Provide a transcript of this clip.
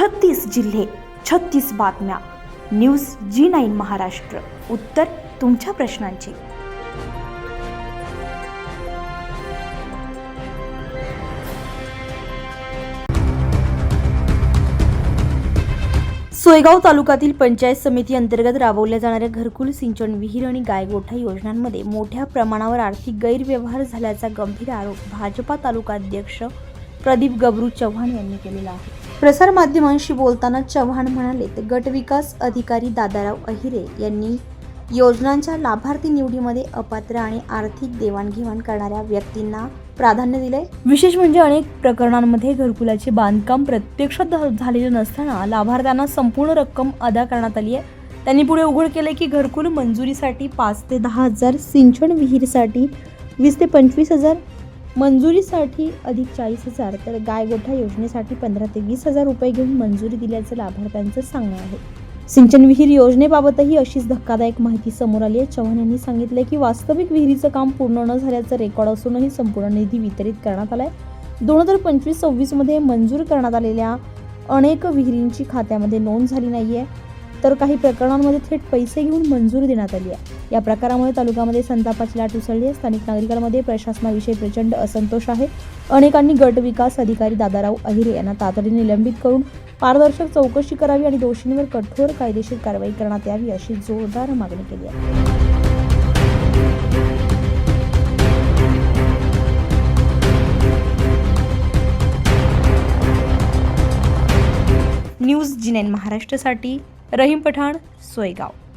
छत्तीस जिल्हे छत्तीस बातम्या. News G nine Maharashtra. उत्तर तुमच्या प्रश्नांची. सोयगाव तालुक्यातील पंचायत समिती अंतर्गत राबवल्या जाणाऱ्या घरकुल सिंचन विहीर आणि गायगोठा योजनांमध्ये मोठ्या प्रमाणावर आर्थिक गैरव्यवहार झाल्याचा गंभीर आरोप भाजपा तालुकाध्यक्ष प्रदीप गबरू चव्हाण यांनी केलेला आहे. प्रसारमाध्यमांशी बोलताना चव्हाण म्हणाले तर गटविकास अधिकारी दादाराव अहिरे यांनी योजनांच्या लाभार्थी निवडीमध्ये अपात्र आणि आर्थिक देवाणघेवाण करणाऱ्या व्यक्तींना प्राधान्य दिले विशेष म्हणजे अनेक प्रकरणांमध्ये घरकुलाचे बांधकाम प्रत्यक्षात झालेले नसताना लाभार्थ्यांना संपूर्ण रक्कम अदा करण्यात आली आहे. त्यांनी पुढे उघड केले की घरकुल मंजुरीसाठी पाच ते दहा हजार सिंचन विहीरसाठी वीस ते पंचवीस हजार मंजुरीसाठी अधिक चाळीस हजार तर गायगोठा योजनेसाठी पंधरा ते वीस हजार रुपये घेऊन मंजुरी दिल्याचं लाभार्थ्यांचं सांगणं आहे. सिंचन विहीर योजनेबाबतही अशीच धक्कादायक माहिती समोर आली आहे. चव्हाण यांनी सांगितले की वास्तविक विहिरीचं काम पूर्ण न झाल्याचं रेकॉर्ड असूनही संपूर्ण निधी वितरित करण्यात आलाय. दोन हजार पंचवीस सव्वीसमध्ये मंजूर करण्यात आलेल्या अनेक विहिरींची खात्यामध्ये नोंद झाली नाही आहे तर काही प्रकरणांमध्ये थेट पैसे घेऊन मंजुरी देण्यात आली आहे. या प्रकारामुळे तालुक्यामध्ये संतापाची लाट उसळली आहे. स्थानिक नागरिकांमध्ये प्रशासनाविषयी प्रचंड असंतोष आहे. अनेकांनी गट विकास अधिकारी दादाराव अहिरे यांना तातडीने निलंबित करून पारदर्शक चौकशी करावी आणि दोषींवर कठोर कायदेशीर कारवाई करण्यात यावी अशी जोरदार मागणी केली आहे. न्यूज जिनेन महाराष्ट्रासाठी रहीम पठाण सोयगाव